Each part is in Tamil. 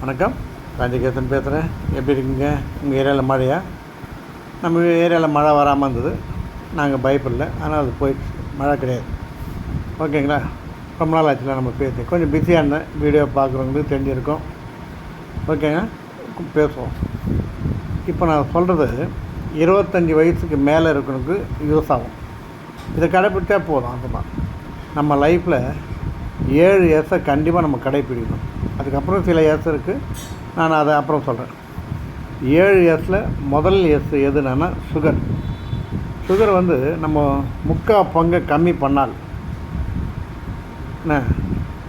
வணக்கம். ராஜகேசன் பேசுகிறேன் எப்படி இருக்குங்க? உங்கள் ஏரியாவில் மழையா? நம்ம ஏரியாவில் மழை வராமல் இருந்தது. நாங்கள் பயப்படல. ஆனால் அது போயிடுச்சு. மழை கிடையாது. ஓகேங்களா? ரொம்ப நாள் ஆச்சுல நம்ம பேசி. கொஞ்சம் பிஸியாக இருந்தேன். வீடியோ பார்க்குறவங்களுக்கு தெரிஞ்சிருக்கோம் ஓகேங்க? பேசுவோம். இப்போ நான் சொல்கிறது இருபத்தஞ்சி வயசுக்கு மேலே இருக்கிறவங்களுக்கு யூஸ் ஆகும். இதை கடைப்பிடிச்சா போதும். அதுதான் நம்ம லைஃப்பில் ஏழு எஸ்ஸை கண்டிப்பாக நம்ம கடைப்பிடிக்கணும். அதுக்கப்புறம் சில எஸ் இருக்குது நான் அதை அப்புறம் சொல்கிறேன் ஏழு எஸ்ஸில் முதல் எஸ் எதுனா சுகர் சுகர் வந்து நம்ம முக்கால் பங்கை கம்மி பண்ணால் என்ன?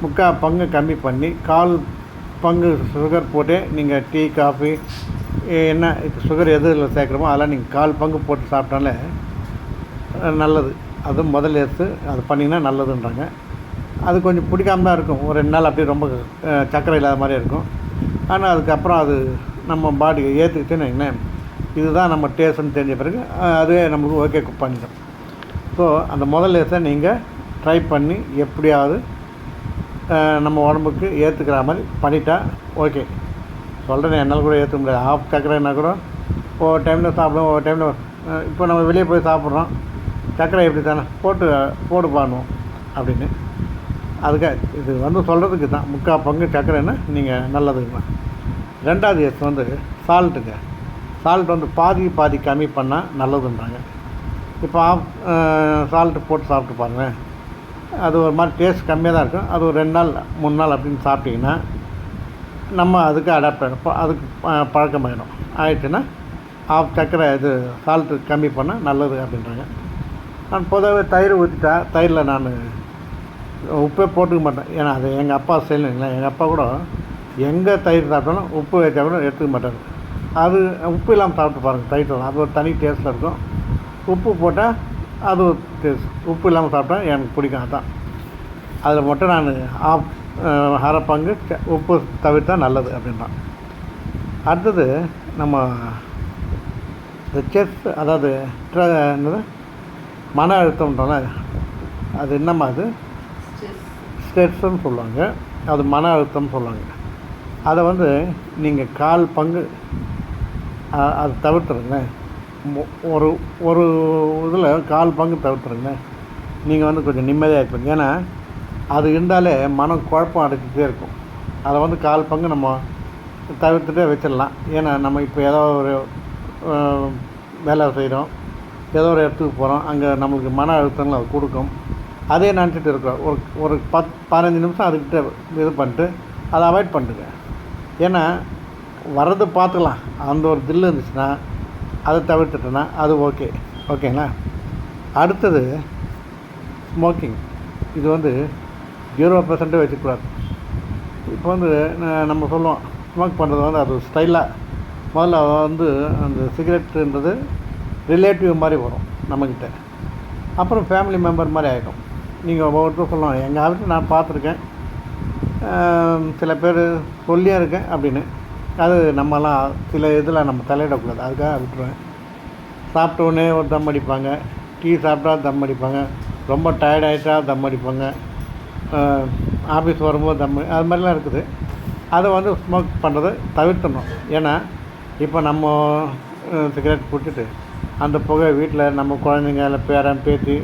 முக்கால் பங்கு கம்மி பண்ணி கால் பங்கு சுகர் போட்டு நீங்கள் டீ காஃபி என்ன சுகர் எது இதில் சேர்க்குறோமோ அதெல்லாம் நீங்கள் கால் பங்கு போட்டு சாப்பிட்டாலே நல்லது. அது முதல் எடுத்து அது பண்ணிங்கன்னா நல்லதுன்றாங்க. அது கொஞ்சம் பிடிக்காம தான் இருக்கும். ஒரு ரெண்டு நாள் அப்படியே ரொம்ப சக்கரை இல்லாத மாதிரி இருக்கும். ஆனால் அதுக்கப்புறம் அது நம்ம பாடிக்கு ஏற்றுக்கிட்டேன்னு வைங்களேன். இதுதான் நம்ம டேஸ்ட்னு தெரிஞ்ச பிறகு அதுவே நமக்கு ஓகே பண்ணிடும். ஸோ அந்த முதல் ஏசை நீங்கள் ட்ரை பண்ணி எப்படியாவது நம்ம உடம்புக்கு ஏற்றுக்கிற மாதிரி பண்ணிட்டா ஓகே சொல்கிறேன் என்னால் கூட ஏற்ற முடியாது. ஆஃப் சக்கரைன்னா கூட ஒவ்வொரு டைமில் சாப்பிடுவோம் ஒவ்வொரு டைமில் இப்போ நம்ம வெளியே போய் சாப்பிட்றோம். சர்க்கரை எப்படி தானே போட்டு போடு பண்ணுவோம் அப்படின்னு. அதுக்கு இது வந்து சொல்கிறதுக்கு தான். முக்கால் பங்கு சர்க்கரைன்னா நீங்கள் நல்லதுங்க ரெண்டாவது எஸ் வந்து சால்ட்டுங்க சால்ட் வந்து பாதி பாதி கம்மி பண்ணால் நல்லதுன்றாங்க. இப்போ ஆஃப் சால்ட்டு போட்டு சாப்பிட்டு பாருங்கள் அது ஒரு மாதிரி டேஸ்ட் கம்மியாக தான் இருக்கும். அது ஒரு ரெண்டு நாள் மூணு நாள் அப்படின்னு சாப்பிட்டிங்கன்னா நம்ம அதுக்கு அடாப்ட் ஆகிடும் அதுக்கு பழக்கம் பழக்கமாயிடும். ஆயிடுச்சுன்னா ஆஃப் சர்க்கரை இது சால்ட்டு கம்மி பண்ணால் நல்லது அப்படின்றாங்க. நான் பொதுவாகவே தயிர் ஊற்றிட்டா தயிரில் நான் உப்பே போட்டுக்க மாட்டேன். ஏன்னா அது எங்கள் அப்பா செய்யலைங்களா எங்கள் அப்பா கூட எங்கே தயிர் சாப்பிட்டாலும் உப்பு வச்சா கூட எடுத்துக்க மாட்டார். அது உப்பு இல்லாமல் சாப்பிட்டு பாருங்கள் தயிர் சாதம் அது ஒரு தனி டேஸ்ட்டில் இருக்கும். உப்பு போட்டால் அது ஒரு டேஸ்ட் உப்பு இல்லாமல் சாப்பிட்டா எனக்கு பிடிக்கும் அதான். அதில் மட்டும் நான் ஆஃப் அஹ், அரை பங்கு ச- உப்பு தவிர்த்தா நல்லது அப்படின்றான். அடுத்தது நம்ம இந்த செஸ் அதாவது என்னது? மன அழுத்தம்ன்றோம்ல அது என்னம்மா அது? ஸ்ட்ரெஸ்ன்னு சொல்லுவாங்க. அது மன அழுத்தம்னு சொல்லுவாங்க. அதை வந்து நீங்கள் கால் பங்கு அது தவிர்த்துருங்க. ஒரு ஒரு இதில் கால் பங்கு தவிர்த்துருங்க. நீங்கள் வந்து கொஞ்சம் நிம்மதியாக இருப்பீங்க ஏன்னா அது இருந்தாலே மனம் குழப்பம் அடைச்சிட்டே இருக்கும். அதை வந்து கால் பங்கு நம்ம தவிர்த்துட்டே வச்சிடலாம். ஏன்னா நம்ம இப்போ ஏதோ ஒரு வேலை செய்கிறோம். ஏதோ ஒரு இடத்துக்கு போகிறோம். அங்கே நம்மளுக்கு மன அழுத்தங்கள் அது கொடுக்கும். அதே நினச்சிட்டு இருக்கிறோம். ஒரு ஒரு பத் பதினஞ்சு நிமிஷம் அதுக்கிட்ட இது பண்ணிட்டு அதை அவாய்ட் பண்ணுங்க ஏன்னா வர்றது பார்த்துக்கலாம். அந்த ஒரு தில் இருந்துச்சுன்னா அதை தவிர்த்துட்டோன்னா அது ஓகே ஓகேங்களா அடுத்தது ஸ்மோக்கிங் இது வந்து ஜீரோ பர்சன்ட்டே வச்சுக்கூடாது. இப்போ வந்து நம்ம சொல்லுவோம் ஸ்மோக் பண்ணுறது வந்து அது ஸ்டைலாக முதல்ல வந்து அந்த சிகரெட்டுன்றது ரிலேட்டிவ் மாதிரி வரும் நம்மக்கிட்ட அப்புறம் ஃபேமிலி மெம்பர் மாதிரி ஆகிடும் நீங்கள் ஒவ்வொருத்தரும் சொல்லலாம். எங்கள் ஆளுக்கு நான் பார்த்துருக்கேன். சில பேர் சொல்லியே இருக்கேன் அப்படின்னு. அது நம்மலாம் சில இதில் நம்ம தலையிடக்கூடாது. அதுக்காக விட்டுருவேன். சாப்பிட்டோன்னே ஒரு தம் அடிப்பாங்க. டீ சாப்பிட்டா தம் அடிப்பாங்க. ரொம்ப டயர்டாயிட்டா தம் அடிப்பாங்க. ஆஃபீஸ் வரும்போது தம் அது மாதிரிலாம் இருக்குது. அதை வந்து ஸ்மோக் பண்ணுறதை தவிர்த்தணும் ஏன்னா இப்போ நம்ம சிகரெட் பிடிச்சிட்டு அந்த புகை வீட்டில் நம்ம குழந்தைங்க இல்லை பேரன் பேத்தி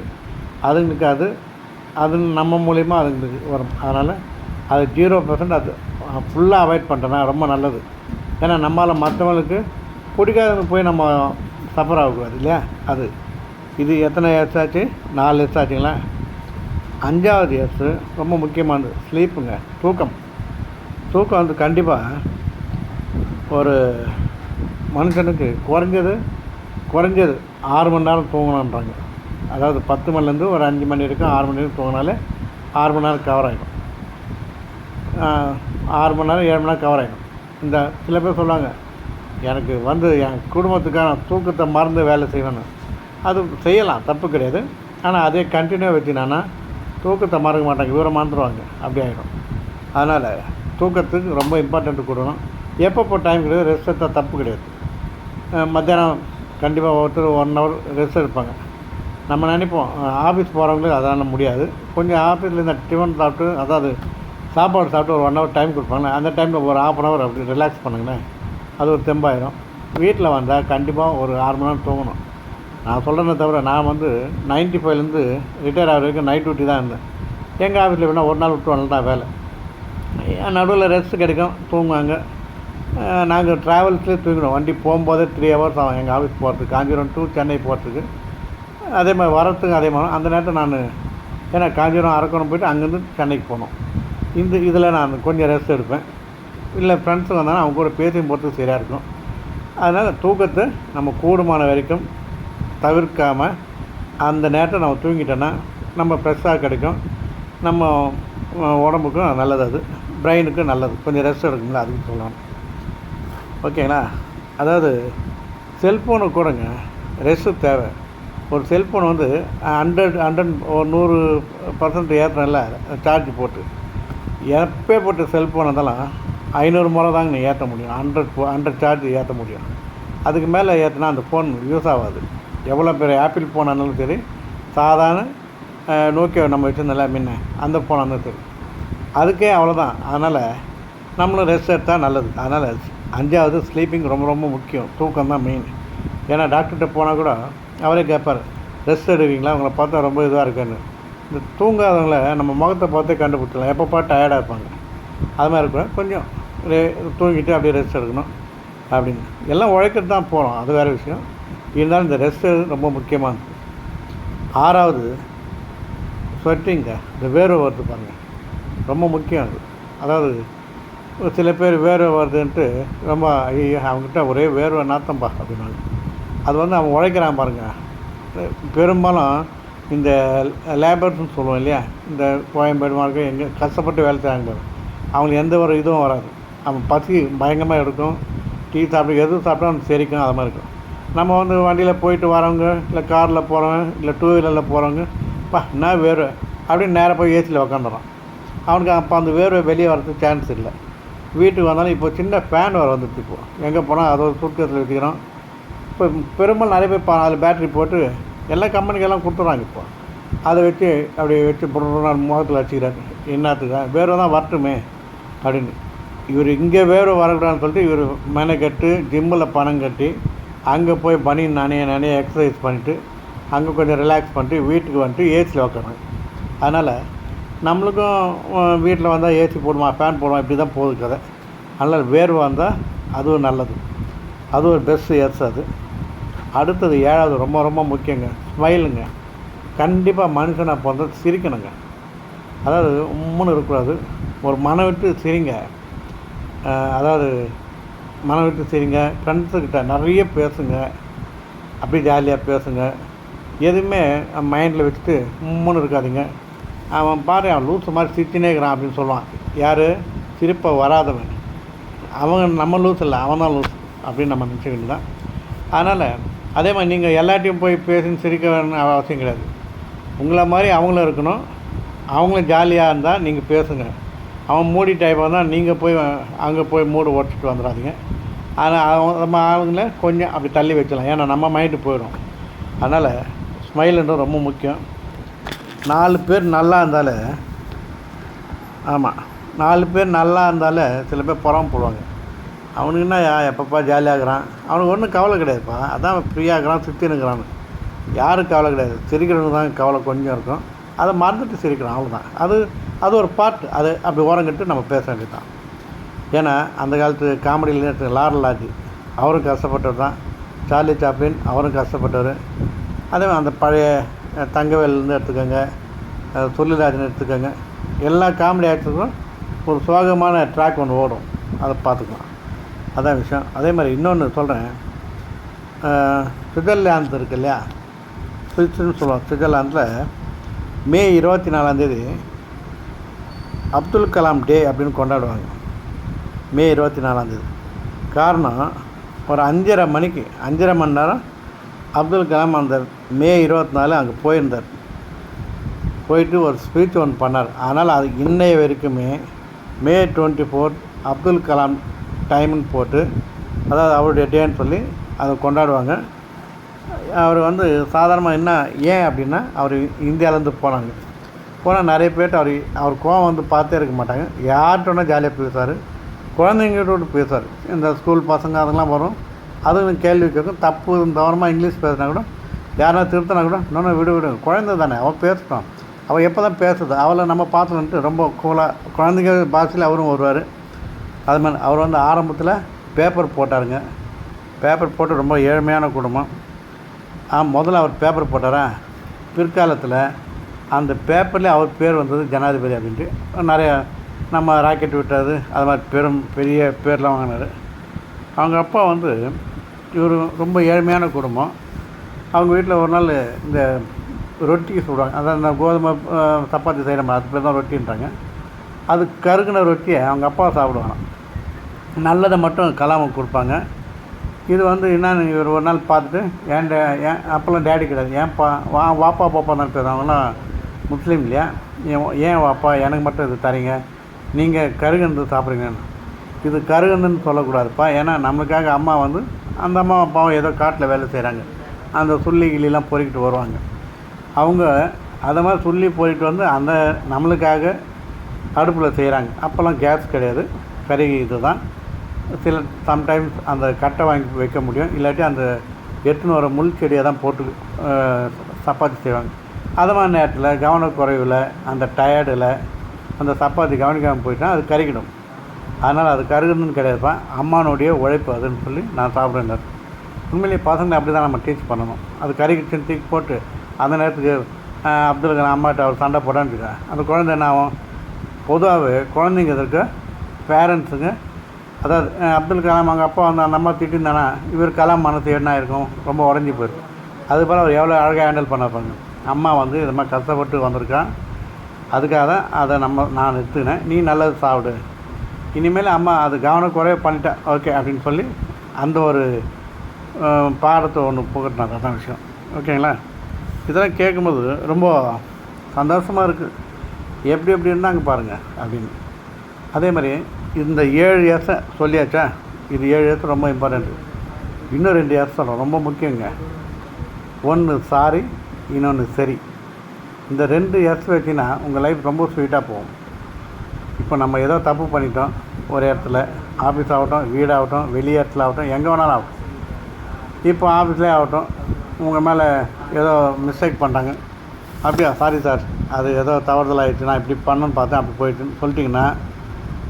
அதுங்களுக்கு அது அது நம்ம மூலிமா அதுங்களுக்கு வரும். அதனால் அது ஜீரோ பர்சன்ட் அது ஃபுல்லாக அவாய்ட் பண்ணுறதா ரொம்ப நல்லது. ஏன்னா நம்மளால் மற்றவங்களுக்கு பிடிக்காதவங்க போய் நம்ம சஃபர் ஆகக்கூடாது இல்லையா? அது. இது எத்தனை இயர்ஸ் ஆச்சு? நாலு இயர்ஸ் ஆச்சுங்களா? அஞ்சாவது இயர்ஸு ரொம்ப முக்கியமானது. ஸ்லீப்புங்க தூக்கம். தூக்கம் வந்து கண்டிப்பாக ஒரு மனுஷனுக்கு குறைஞ்சது குறைஞ்சது ஆறு மணி நேரம் தூங்கணுன்றாங்க அதாவது பத்து மணிலேருந்து ஒரு அஞ்சு மணி வரைக்கும் ஆறு மணி வரைக்கும் தூங்கினாலே ஆறு மணி நேரம் கவர் ஆகிடும் ஆறு மணி நேரம் ஏழு மணி நேரம் கவர் ஆகிடும் இந்த சில பேர் சொல்லுவாங்க எனக்கு வந்து என் குடும்பத்துக்கான தூக்கத்தை மறந்து வேலை செய்வேன்னு. அது செய்யலாம் தப்பு கிடையாது. ஆனால் அதே கண்டினியூ வச்சுனான்னா தூக்கத்தை மறக்க மாட்டாங்க விவரம் மறந்துடுவாங்க அப்படி ஆகிடும் அதனால் தூக்கத்துக்கு ரொம்ப இம்பார்ட்டண்ட் கொடுக்கணும். எப்பப்போ டைம் கிடையாது ரெஸ்ட் எடுத்தால் தப்பு கிடையாது. மத்தியானம் கண்டிப்பாக ஒருத்தர் ஒன் ஹவர் ரெஸ்ட் எடுப்பாங்க. நம்ம நினைப்போம் ஆஃபீஸ் போகிறவங்களுக்கு அதெல்லாம் முடியாது. கொஞ்சம் ஆஃபீஸில் இந்த டிஃபன் சாப்பிட்டு அதாவது சாப்பாடு சாப்பிட்டு ஒரு ஒன் ஹவர் டைம் கொடுப்பாங்க அந்த டைமில் ஒரு ஆஃப் அன் ஹவர் அப்படி ரிலாக்ஸ் பண்ணுங்கண்ணே அது ஒரு தெம்பாயிரும். வீட்டில் வந்தால் கண்டிப்பாக ஒரு ஆறு மணி நேரம் தூங்கணும். நான் சொல்கிறேனே தவிர நான் வந்து நைன்ட்டி ஃபைவ்லேருந்து ரிட்டையர் ஆகிற வரைக்கும் நைட் டியூட்டி தான் இருந்தேன். எங்கள் ஆஃபீஸில் வேணால் ஒரு நாள் விட்டு தான் வேலை. நடுவில் ரெஸ்ட் கிடைக்கும் தூங்குவாங்க. நாங்கள் ட்ராவல்ஸ்லேயே தூங்கிடுவோம். வண்டி போகும்போதே த்ரீ ஹவர்ஸ் ஆகும். எங்கள் ஆஃபீஸ் போகிறதுக்கு காஞ்சிபுரம் டு சென்னை போகிறதுக்கு அதே மாதிரி வரத்துக்கு அதே மாதிரி. அந்த நேரத்தில் நான் ஏன்னா காஞ்சிபுரம் அரக்கோணம் போயிட்டு அங்கேருந்து சென்னைக்கு போனோம். இந்த இதில் நான் கொஞ்சம் ரெஸ்ட் எடுப்பேன். இல்லை ஃப்ரெண்ட்ஸ் வந்தாலும் அவங்க கூட பேசியும் போகிறதுக்கு சரியாக இருக்கும். அதனால் தூக்கத்தை நம்ம கூடுமான வரைக்கும் தவிர்க்காமல் அந்த நேரத்தை நம்ம தூங்கிட்டோன்னா நம்ம ஃப்ரெஷ்ஷாக கிடைக்கும். நம்ம உடம்புக்கும் நல்லது அது. பிரெயினுக்கும் நல்லது. கொஞ்சம் ரெஸ்ட் எடுக்குங்களா அதுக்கு சொல்லணும். ஓகேங்களா அதாவது செல்ஃபோனு கூடங்க ரெஸ்ட்டு தேவை. ஒரு செல்ஃபோன் வந்து ஹண்ட்ரட் ஹண்ட்ரட் ஒரு நூறு பர்சன்ட் ஏற்றுறேன்ல சார்ஜ் போட்டு. எப்பேற்பட்ட செல்ஃபோன் இருந்தாலும் ஐநூறு முறை தாங்க நீ ஏற்ற முடியும். ஹண்ட்ரட் ஹண்ட்ரட் சார்ஜ் ஏற்ற முடியும். அதுக்கு மேலே ஏற்றினா அந்த ஃபோன் யூஸ் ஆகாது. எவ்வளோ பெரிய ஆப்பிள் ஃபோன் ஆனாலும் சரி சாதாரண நோக்கியா நம்ம வச்சுருந்தோம்ல முன்ன அந்த ஃபோன் இருந்தாலும் சரி. அதுக்கே அவ்வளோதான் அதனால் நம்மளும் ரெஸ்ட் எடுத்தால் நல்லது. அதனால் அஞ்சாவது ஸ்லீப்பிங் ரொம்ப ரொம்ப முக்கியம். தூக்கம் தான் மெயின் ஏன்னா டாக்டர்கிட்ட போனால் கூட அவரே கேட்பார் ரெஸ்ட் எடுவீங்களா அவங்கள பார்த்தா ரொம்ப இதுவாக இருக்குன்னு. இந்த தூங்காதவங்கள நம்ம முகத்தை பார்த்தே கண்டுபிடிச்சலாம் எப்பப்போ டயர்டாக இருப்பாங்க. அது மாதிரி கூட கொஞ்சம் தூங்கிட்டு அப்படியே ரெஸ்ட் எடுக்கணும் அப்படின்னு. எல்லாம் உழைக்கிறது தான் போகிறோம் அது வேறு விஷயம். இருந்தாலும் இந்த ரெஸ்ட்டு ரொம்ப முக்கியமானது ஆறாவது ஸ்வெட்டிங்க இந்த வேர்வை வருது பாருங்கள் ரொம்ப முக்கியம் அது. அதாவது ஒரு சில பேர் வேர்வை வருதுன்ட்டு ரொம்ப ஐயோ அவங்ககிட்ட ஒரே வேர்வை நாத்தம்பா அப்படின்னாங்க அது வந்து அவன் உழைக்கிறான் பாருங்கள் பெரும்பாலும் இந்த லேபர்ஸ்னு சொல்லுவோம் இல்லையா? இந்த கோயம்பேடு மார்க்கம் எங்கே கஷ்டப்பட்டு வேலை செய்கிறாங்க அவங்களுக்கு எந்த ஒரு இதுவும் வராது. அவன் பசி பயங்கரமாக எடுக்கும். டீ சாப்பிட்டு எது சாப்பிட்டாலும் செரிக்கும் அது மாதிரி இருக்கும். நம்ம வந்து வண்டியில் போயிட்டு வரவங்க இல்லை காரில் போகிறவங்க இல்லை டூ வீலரில் போகிறவங்க பா என்ன வேர்வை? அப்படின்னு நேராக போய் ஏசியில் உக்காந்துறான் அவனுக்கு அப்போ அந்த வேர்வை வெளியே வரதுக்கு சான்ஸ் இல்லை. வீட்டுக்கு வந்தாலும் இப்போ சின்ன ஃபேன் வர வந்துடுச்சு இப்போது எங்கே போனால் அதை ஒரு சுருக்கத்தில் வச்சுக்கிறோம். இப்போ பெரும்பாலும் நிறைய பேர் அதில் பேட்டரி போட்டு எல்லா கம்பெனிக்கெல்லாம் கொடுத்துட்றாங்க இப்போ. அதை வச்சு அப்படி வச்சு பொருள் முகத்தில் வச்சுக்கிறாரு என்னத்துக்கு? தான் வேர்வை தான் வரட்டுமே அப்படின்னு. இவர் இங்கே வேர்வை வரக்கூடாதுன்னு சொல்லிட்டு இவர் மெனக்கட்டு ஜிம்மில் பணம் கட்டி அங்கே போய் பனி நனைய நனைய எக்ஸசைஸ் பண்ணிவிட்டு அங்கே கொஞ்சம் ரிலாக்ஸ் பண்ணிட்டு வீட்டுக்கு வந்துட்டு ஏசியில் உட்காருங்க அதனால் நம்மளுக்கும் வீட்டில் வந்தால் ஏசி போடுமா ஃபேன் போடுமா இப்படி தான் போகுது கதை. அதனால் வேர்வை வந்தால் அதுவும் நல்லது. அது ஒரு பெஸ்ட்டு எஸ் அது. அடுத்தது ஏழாவது ரொம்ப ரொம்ப முக்கியங்க. ஸ்மைலுங்க. கண்டிப்பாக மனுஷனை பிறந்த சிரிக்கணுங்க. அதாவது உம்முன்னு இருக்கக்கூடாது. ஒரு மனம் விட்டு சிரிங்க. அதாவது மனம் விட்டு சிரிங்க. ஃப்ரெண்ட்ஸுக்கிட்ட நிறைய பேசுங்க. அப்படி ஜாலியாக பேசுங்க. எதுவுமே மைண்டில் வச்சுட்டு உம்முன்னு இருக்காதிங்க. அவன் பாரு அவன் லூஸ் மாதிரி சிரிச்சுனே இருக்கிறான் அப்படின்னு சொல்லுவான். யார்? சிரிப்பை வராதவன். அவங்க நம்ம லூஸ் இல்லை அவன் தான் லூஸ் அப்படின்னு நம்ம நினச்சிக்கிட்டு தான் அதனால் அதே மாதிரி நீங்கள் எல்லாத்தையும் போய் பேசின்னு சிரிக்க வேணும் அவசியம் கிடையாது. உங்களை மாதிரி அவங்களும் இருக்கணும். அவங்களும் ஜாலியாக இருந்தால் நீங்கள் பேசுங்க. அவன் மூடி டைப்பாக இருந்தால் நீங்கள் போய் அங்கே போய் மூடு உடச்சிட்டு வந்துடாதீங்க. ஆனால் அவன் நம்ம ஆளுங்களை கொஞ்சம் அப்படி தள்ளி வச்சலாம் ஏன்னா நம்ம மைண்டு போயிடும். அதனால் ஸ்மைலுன்றது ரொம்ப முக்கியம். நாலு பேர் நல்லா இருந்தாலே ஆமாம் நாலு பேர் நல்லா இருந்தாலே சில பேர் புறம் போடுவாங்க. அவனுக்கு என்ன யா எப்பப்பா ஜாலியாகிறான் அவனுக்கு ஒன்றும் கவலை கிடையாதுப்பா. அதான் ஃப்ரீயாக இருக்கிறான் சுற்றினுக்கிறான்னு யாரும் கவலை கிடையாது. சிரிக்கிறவனுக்கு தான் கவலை கொஞ்சம் இருக்கும். அதை மறந்துட்டு சிரிக்கிறான் அவ்வளோதான் அது அது ஒரு பார்ட் அது அப்படி ஓரங்கிட்டு நம்ம பேச வேண்டியதுதான். ஏன்னா அந்த காலத்து காமெடியில் எடுத்து லாரல் லாஜி அவரும் கஷ்டப்பட்டவர் தான். சார்லி சாப்ளின் அவரும் கஷ்டப்பட்டவர். அதே அந்த பழைய தங்கவேலேருந்து எடுத்துக்கோங்க அஹ், சொல்லிராஜன் எடுத்துக்கோங்க. எல்லா காமெடி ஆக்டருக்கும் ஒரு சோகமான ட்ராக் ஒன்று ஓடும். அதை பார்த்துக்கலாம். அதான் விஷயம். அதே மாதிரி இன்னொன்று சொல்கிறேன் சுவிட்சர்லாந்து இருக்கு இல்லையா? சுவிட்சர்னு சொல்லுவோம் சுவிட்சர்லாந்தில் மே இருபத்தி நாலாந்தேதி அப்துல் கலாம் டே அப்படின்னு கொண்டாடுவாங்க. மே இருபத்தி நாலாந்தேதி காரணம் ஒரு அஞ்சரை மணிக்கு அஞ்சரை மணி நேரம் அப்துல் கலாம் அந்த மே இருபத்தி நாலு அங்கே போயிருந்தார். போயிட்டு ஒரு ஸ்பீச் ஒன்று பண்ணார். ஆனால் அது இன்னைய வரைக்குமே May twenty four Abdul Kalam டைம்னு போட்டு அதாவது அவருடைய டேன்னு சொல்லி அதை கொண்டாடுவாங்க. அவர் வந்து சாதாரணமாக என்ன ஏன் அப்படின்னா அவர் இந்தியாவிலேருந்து போனாங்க. போனால் நிறைய பேர்ட்ட அவர் அவர் கோவம் வந்து பார்த்தே இருக்க மாட்டாங்க. யார்கிட்ட ஜாலியாக பேசுவார். குழந்தைங்கிட்ட பேசுவார். இந்த ஸ்கூல் பசங்க அதெல்லாம் வரும். அதுவும் கேள்வி கேட்கும். தப்பு தவறமாக இங்கிலீஷ் பேசுனா கூட யாரா திருத்தினா கூட இன்னொன்று விடு விடு. குழந்தை தானே. அவன் பேசட்டும் அவள் எப்போ தான் பேசுது? அவளை நம்ம பார்த்துட்டு ரொம்ப கூலாக குழந்தைங்க பாஷையில் அவரும் வருவார். அது மாதிரி அவர் வந்து ஆரம்பத்தில் பேப்பர் போட்டாருங்க. பேப்பர் போட்டு ரொம்ப ஏழ்மையான குடும்பம். ஆ முதல்ல அவர் பேப்பர் போட்டாரா? பிற்காலத்தில் அந்த பேப்பர்லேயே அவர் பேர் வந்தது ஜனாதிபதி அப்படின்ட்டு. நிறைய நம்ம ராக்கெட் விட்டது அது மாதிரி பெரும் பெரிய பேர்லாம் வாங்கினார். அவங்க அப்பா வந்து இவர் ரொம்ப ஏழ்மையான குடும்பம். அவங்க வீட்டில் ஒரு நாள் இந்த ரொட்டி சுடுவாங்க. அதான் இந்த கோதுமை சப்பாத்தி செய்கிற மாதிரி அது பேர் தான் ரொட்டின்றாங்க. அது கருகுன ரொட்டியை அவங்க அப்பா சாப்பிடுவாங்க நல்லதை மட்டும் கலாமுக்கு கொடுப்பாங்க. இது வந்து என்னன்னு இவர் ஒரு நாள் பார்த்துட்டு ஏன் ஏன் அப்போல்லாம் டேடி கிடையாது. ஏன்ப்பா வா வாப்பா பாப்பா தான் பேர் அவங்களாம் முஸ்லீம் இல்லையா? ஏன் ஏன் வாப்பா எனக்கு மட்டும் இது தரீங்க. நீங்கள் கருகந்து சாப்பிட்றீங்கன்னு இது கருகந்துன்னு சொல்லக்கூடாதுப்பா. ஏன்னா நம்மளுக்காக அம்மா வந்து அந்த அம்மா அப்பாவும் ஏதோ காட்டில் வேலை செய்கிறாங்க அந்த சுள்ளி கிளிலாம் பொறிக்கிட்டு வருவாங்க. அவங்க அதை மாதிரி சொல்லி போயிட்டு வந்து அந்த நம்மளுக்காக அடுப்பில் செய்கிறாங்க. அப்போல்லாம் கேஸ் கிடையாது. கறி இது தான் சில சம்டைம்ஸ் அந்த கட்டை வாங்கி வைக்க முடியும். இல்லாட்டி அந்த எடுத்துன்னு வர முள் செடியை தான் போட்டு சப்பாத்தி செய்வாங்க. அது மாதிரி நேரத்தில் கவனக்குறைவில் அந்த டயர்டில் அந்த சப்பாத்தி கவனிக்காமல் போயிட்டால் அது கருகிடும். அதனால் அது கருகணும்னு கிடையாதுப்பா. அம்மானுடைய உழைப்பு அதுன்னு சொல்லி நான் சாப்பிடுறேன் உண்மையிலேயே பசங்களை அப்படி தான் நம்ம டீச் பண்ணணும். அது கறிக்கிட்டு தூக்கி போட்டு அந்த நேரத்துக்கு அப்துல் கலாம் அம்மாட்ட அவர் சண்டை போடான்னு அந்த குழந்தை என்ன ஆகும்? பொதுவாகவே குழந்தைங்க இருக்க பேரண்ட்ஸுங்க அதாவது அப்துல் கலாம் அவங்க அப்பா வந்து அந்த அம்மா திட்டிருந்தானா இவர் கலாம் மனசு என்ன இருக்கும் ரொம்ப உடஞ்சி போயிருக்கும் அதுபோல் அவர் எவ்வளோ அழகாக ஹேண்டில் பண்ணப்பாங்க அம்மா வந்து இது மாதிரி கஷ்டப்பட்டு வந்திருக்கான். அதுக்காக தான் அதை நம்ம நான் எடுத்துக்கினேன் நீ நல்லது சாப்பிடு. இனிமேல் அம்மா அது கவனக்குறைய பண்ணிட்டேன் ஓகே அப்படின்னு சொல்லி அந்த ஒரு பாடத்தை ஒன்று புகட்டினாங்க அதான் விஷயம். ஓகேங்களா இதெல்லாம் கேட்கும்போது ரொம்ப சந்தோஷமாக இருக்குது எப்படி எப்படி இருந்தாங்க பாருங்கள் அப்படின்னு. அதே மாதிரி இந்த ஏழு எஸ்ஸை சொல்லியாச்சா? இது ஏழு எஸ் ரொம்ப இம்பார்ட்டண்ட் இன்னும் ரெண்டு எஸ் சொல்கிறோம் ரொம்ப முக்கியங்க. ஒன்று சாரி இன்னொன்று சரி. இந்த ரெண்டு எஸ் வச்சுன்னா உங்கள் லைஃப் ரொம்ப ஸ்வீட்டாக போகும். இப்போ நம்ம ஏதோ தப்பு பண்ணிட்டோம் ஒரு இடத்துல. ஆஃபீஸ் ஆகட்டும் வீடாகட்டும் வெளி இடத்துல ஆகட்டும் எங்கே வேணாலும் ஆகட்டும். இப்போ ஆஃபீஸ்லேயே ஆகட்டும் உங்கள் மேலே ஏதோ மிஸ்டேக் பண்ணுறாங்க அப்படியா? சாரி சார் அது ஏதோ தவறுதல் ஆயிடுச்சு நான் இப்படி பண்ணணும்னு பார்த்தேன். அப்படி போயிட்டுன்னு சொல்லிட்டிங்கன்னா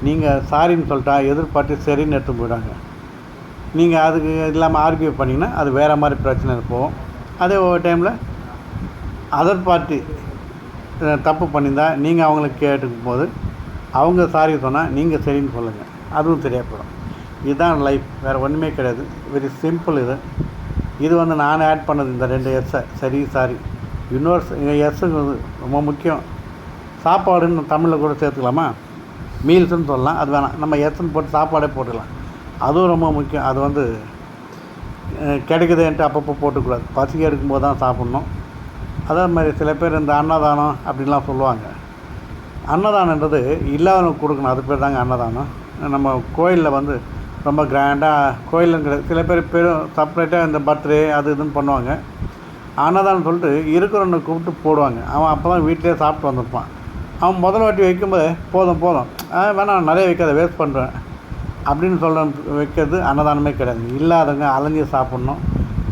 நீங்கள் சாரின்னு சொல்லிட்டா எதிர்பார்த்து சரின்னு எடுத்து போயிடுவாங்க நீங்கள் அதுக்கு இல்லாமல் ஆர்கியூ பண்ணிங்கன்னா அது வேறு மாதிரி பிரச்சனை இருக்கும். அதே ஒரு டைமில் அதர் பார்ட்டி தப்பு பண்ணியிருந்தால் நீங்கள் அவங்கள கேட்டுக்கும் போது அவங்க சாரி சொன்னால் நீங்கள் சரின்னு சொல்லுங்கள் அதுவும் சரியாக போயிடும். இதுதான் லைஃப் வேறு ஒன்றுமே கிடையாது. வெரி சிம்பிள் இது. இது வந்து நான் ஆட் பண்ணது இந்த ரெண்டு எஸ்ஸை சரி சாரி இன்னொரு எஸ்ஸுங்கிறது ரொம்ப முக்கியம். சாப்பாடுன்னு தமிழில் கூட சேர்த்துக்கலாமா? மீல்ஸ்ன்னு சொல்லலாம். அது வேணாம். நம்ம எஸ்ன்னு போட்டு சாப்பாடே போட்டுக்கலாம். அதுவும் ரொம்ப முக்கியம். அது வந்து கிடைக்குதுன்ட்டு அப்பப்போ போட்டுக்கூடாது. பசிக்க எடுக்கும்போது தான் சாப்பிட்ணும். அதே மாதிரி சில பேர் இந்த அன்னதானம் அப்படின்லாம் சொல்லுவாங்க. அன்னதானன்றது இல்லாதவனுக்கு கொடுக்கணும். அது பேர் தாங்க அன்னதானம். நம்ம கோயிலில் வந்து ரொம்ப கிராண்டாக கோயிலுங்கிற கிடையாது சில பேர் பெரும் செப்பரேட்டாக இந்த பர்த்டே அது இதுன்னு பண்ணுவாங்க. அன்னதானம் சொல்லிட்டு இருக்கிறவனை கூப்பிட்டு போடுவாங்க. அவன் அப்போ தான் வீட்டிலே சாப்பிட்டு வந்திருப்பான். அவன் முதல் வாட்டி வைக்கும்போது போதும் போதும். வேணாம் நிறைய வைக்காத வேஸ்ட் பண்ணுறேன் அப்படின்னு சொல்ல வைக்கிறது அன்னதானமே கிடையாது. இல்லாதவங்க அலைஞ்சு சாப்பிட்ணும்.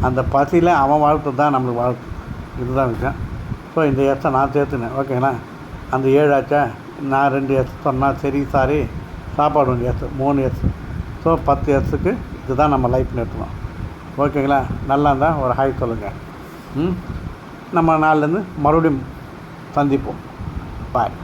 அந்த பசியில் அவன் வாழ்த்து தான் நம்மளுக்கு வாழ்த்து இதுதான் விஷயம். ஸோ இந்த எஸ்ஸை நான் சேர்த்துனேன். ஓகேங்களா அந்த ஏழு ஆச்சா நான் ரெண்டு எஸ் சொன்னால் சரி சாரி. சாப்பாடு ஒன்று எஸ் மூணு எஸ் ஸோ பத்து எஸ்ஸுக்கு இதுதான் நம்ம லைஃப் நிறுத்தணும் ஓகேங்களா நல்லா இருந்தால் ஒரு ஹாய் சொல்லுங்கள் நம்ம நாளிலேருந்து மறுபடியும் சந்திப்போம். பாய்